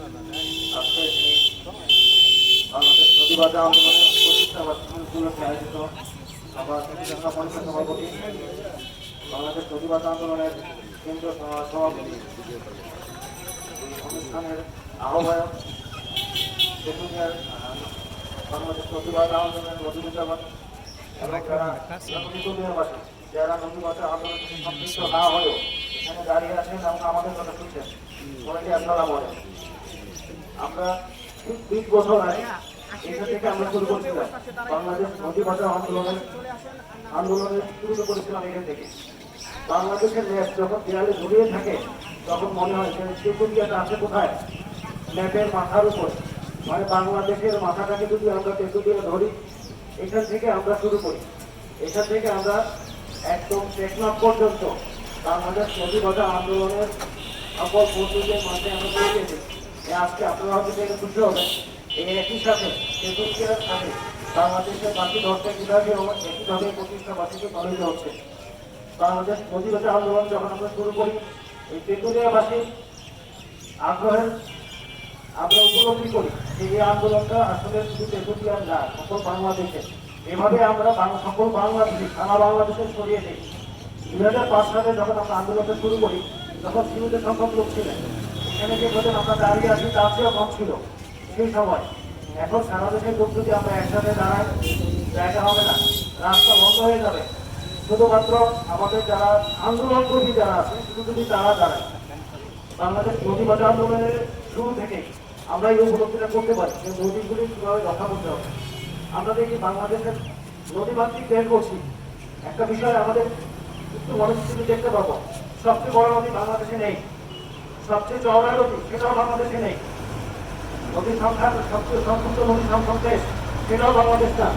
আজকে বাংলাদেশ প্রতিবাদ আন্দোলনের উপলক্ষে আয়োজিত আবার জনতা পরিষদ সভাপতি বাংলাদেশ প্রতিবাদ আন্দোলনের কেন্দ্রীয় সভা- সভাপতি। অনুষ্ঠানের আহ্বায়ক তেঁতুলিয়ার বাংলাদেশ যারা তেঁতুলিয়াবাসী যারা নদীবাসী আন্দোলনের সাথে সম্পৃক্ত না হয়েও এখানে দাঁড়িয়ে আছেন এবং আমাদের কথা শুনছেন সবাইকে আসসালামু আলাইকুম আমরা ঠিক বিশ বছর আগে এখান থেকে আমরা শুরু করেছিলাম। বাংলাদেশ নদী বাঁচাও আন্দোলনের আন্দোলনের শুরু করেছিলাম এখান থেকে। বাংলাদেশের ম্যাপ যখন দেয়ালে ঝুলিয়ে থাকে, তখন মনে হয় যে তেঁতুলিয়াটা আছে কোথায়? ম্যাপের মাথার উপর। মানে বাংলাদেশের মাথাটাকে যদি আমরা তেঁতুলিয়া ধরি, এখান থেকে আমরা শুরু করি। এখান থেকে আমরা একদম টেকনাফ পর্যন্ত বাংলাদেশ নদী বাঁচাও আন্দোলনের সকল পদ্ধতির মাঝে আমরা এ আজকে আপনারা হয়তো দেখে খুশি হবেন, এই একই সাথে তেঁতুলিয়ার সাথে বাংলাদেশের বাকি দশটা বিভাগেও একইভাবে প্রতিষ্ঠা বার্ষিকী পালিত হচ্ছে। বাংলাদেশ নদীগত আন্দোলন যখন আমরা শুরু করি, এই তেঁতুলিয়াবাসী আগ্রহের আমরা উপলব্ধি করি যে এই আন্দোলনটা আসলে শুধু তেঁতুলিয়ার না, সকল বাংলাদেশে। এভাবে আমরা সকল বাংলাদেশে, সারা বাংলাদেশে ছড়িয়ে দিই। দুই হাজার পাঁচ সালে যখন আমরা আন্দোলনটা শুরু করি, তখন সীমিত সংখ্যক লোক ছিলেন। যে প্রধান আমরা দাঁড়িয়ে আছি তার চেয়েও কম ছিল। সেই সময়, এখন সারা দেশের লোক যদি আমরা একসাথে দাঁড়াই জায়গা হবে না। রাস্তা বন্ধ হয়ে যাবে। শুধুমাত্র আমাদের যারা আন্দোলন কর্মী যারা আছে, শুধু যদি তারা দাঁড়ায়, বাংলাদেশ বাঁচাও আন্দোলনের শুরু থেকে আমরা এই উপলব্ধিটা করতে পারি। যে নদীগুলি কীভাবে রক্ষা করতে হবে? আমরা দেখি বাংলাদেশের নদীমাতৃক দেশ করছি। একটা বিষয় আমাদের একটু মনস্থিতি দেখতে পাবো। সবচেয়ে বড় নদী বাংলাদেশে নেই। সবচেয়ে চওড়া নদী, সেটাও বাংলাদেশে নেই। নদীর সংখ্যা সবচেয়ে সংযুক্ত নদী সংখ্যক দেশ সেটাও বাংলাদেশ না।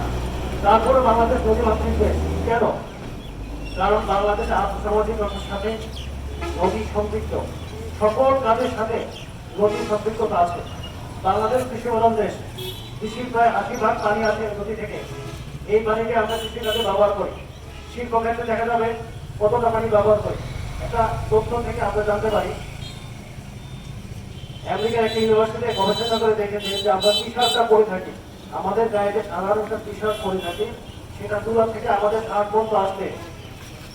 তারপরে বাংলাদেশ নদীমাতৃক দেশ। কেন? কারণ বাংলাদেশে আর্থসামাজিক অবস্থার সাথে নদী সম্পৃক্ত। সকল কাজের সাথে নদী সম্পৃক্ততা আছে। বাংলাদেশ কৃষি প্রধান দেশ। কৃষির প্রায় আশি ভাগ পানি আসে নদী থেকে। এই পানিকে আমরা কৃষির কাজে ব্যবহার করি। শিল্প ক্ষেত্রে দেখা যাবে কতটা পানি ব্যবহার করি। একটা তথ্য থেকে আমরা জানতে পারি আমেরিকার একটা ইউনিভার্সিটিতে গবেষণা করে দেখেছে যে আমরা টি শার্টটা পরে থাকি। আমাদের গায়ে যে সাধারণ একটা টি শার্ট পরে থাকি, সেটা তুলা থেকে আমাদের কাঠ পর্যন্ত আসতে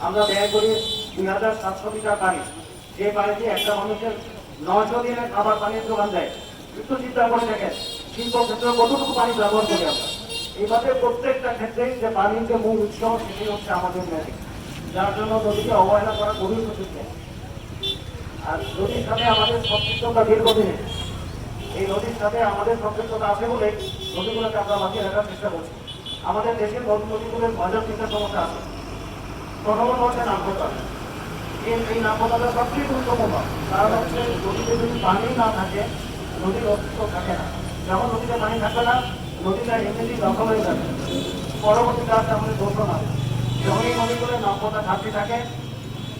আমরা ব্যয় করি দুই হাজার সাতশো লিটার পানি। যে পানিতে একটা মানুষের নয়শো দিনের খাবার পানির যোগান দেয়। একটু চিন্তা করে দেখেন শিল্প ক্ষেত্রে কতটুকু পানি ব্যবহার করি আমরা? এইভাবে প্রত্যেকটা ক্ষেত্রেই যে পানির যে মূল উৎস, সেটি হচ্ছে আমাদের নদী যার জন্য নদীকে অবহেলা করা উচিত নয়। আর নদীর সাথে আমাদের সম্পৃক্ততা দীর্ঘদিনে এই নদীর সাথে আমাদের সম্পৃক্ততা আছে বলে নদীগুলোকে আমরা বাঁচিয়ে রাখার চেষ্টা করছি। আমাদের দেশের নদী নদীগুলোর বাজার চিন্তার সমস্যা আছে। প্রথমত হচ্ছে নামপতা এই নামপতাটা সবচেয়ে গুরুত্বপূর্ণ। কারণ হচ্ছে নদীতে যদি পানি না থাকে, নদীর অস্তিত্ব থাকে না। যেমন নদীতে পানি থাকে না, নদীটা এমনি দখল হয়ে যাবে। পরবর্তী কাজ আমাদের দোষ না যখন এই নদীগুলোর নামপতা ঘাটতি থাকে,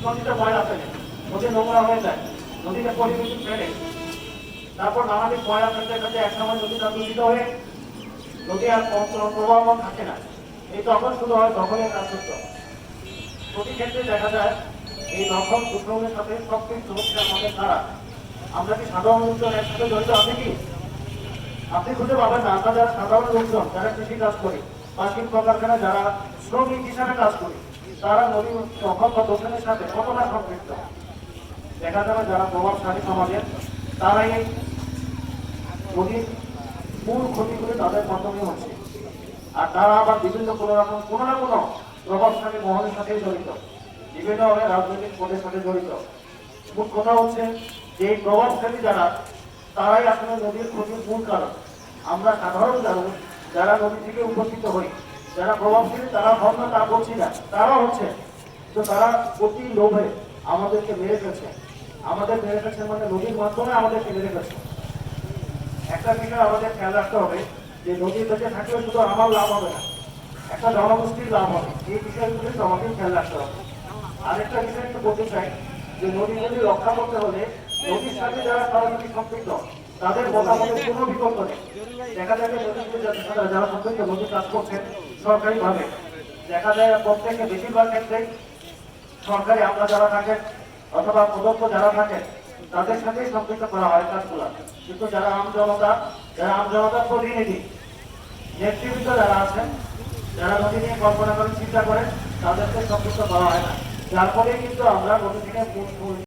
নদীতে ময়লা ফেলে নদী নোংরা হয়ে যায়। নদীতে পরিবেশ ফেলে তারপর নানাবিধ ময়লা ফেলতে ফেলতে এক সময় নদীটা দূষিত হয়ে নদী আর প্র- প্রবাহমান থাকে না। এই তখন শুরু হয় দখলের করতে। প্রতি ক্ষেত্রে দেখা যায়, এই দখল দূষণের সাথে সম্পৃক্ত হচ্ছে আমাদের দ্বারা আমরা কি সাধারণ লোকজন একসাথে জড়িত আছে কি? আপনি খুঁজে পাবেন না। আমরা যারা সাধারণ লোকজন, যারা কৃষি কাজ করি, বা শিল্প কারখানা যারা শ্রমিক হিসাবে কাজ করি, তারা নদী দখল বা দূষণের সাথে কতটা সম্পৃক্ত? দেখা যাবে যারা প্রভাবশালী সমাজের, তারাই এই নদীর মূল ক্ষতিগুলি তাদের মাধ্যমে হচ্ছে। আর তারা আবার বিভিন্ন কোনো রকম কোনো না কোনো প্রভাবশালী মহলের সাথে জড়িত। বিভিন্নভাবে রাজনৈতিক পদের সাথে জড়িত। মূল কথা হচ্ছে যে এই প্রভাবশালী যারা, তারাই আসলে নদীর ক্ষতির মূল কারণ। আমরা সাধারণ মানুষ, যারা নদী থেকে উপস্থিত হই, যারা প্রভাবশালী, তারা হন না তা বলছি না। তারা হচ্ছে, তো তারা অতি লোভে আমাদেরকে মেরে ফেলছে। আমাদের ফেলছে মানে নদীর মাধ্যমে আমাদের মেরে ফেলছে একটা বিষয় আমাদের খেয়াল রাখতে হবে যে নদীর বেঁচে থাকলে শুধু আমার লাভ হবে না, একটা জনগোষ্ঠীর লাভ হবে। এই বিষয়গুলি আমাদের খেয়াল রাখতে হবে। আরেকটা বিষয় একটু বলতে চাই, যে নদী নদী রক্ষা করতে হলে নদীর সাথে যারা সরাসরি সম্পৃক্ত, তাদের মতামতের কোনো বিকল্প নেই। দেখা যায় যারা সম্পৃক্ত, নদী কাজ করছেন সরকারিভাবে। দেখা যায় প্রত্যেকে বেশিরভাগ ক্ষেত্রে সরকারি আমরা যারা থাকেন অথবা প্রদত্ত যারা থাকেন তাদের সাথেই সম্পৃক্ত করা হয় কাজগুলো। কিন্তু যারা আম জনতা, যারা আম জনতার প্রতিনিধি, নেতৃবৃন্দ যারা আছেন, যারা নদী নিয়ে কল্পনা করেন, চিন্তা করেন, তাদেরকে সম্পৃক্ত করা হয় না। যার ফলে কিন্তু আমরা নদী থেকে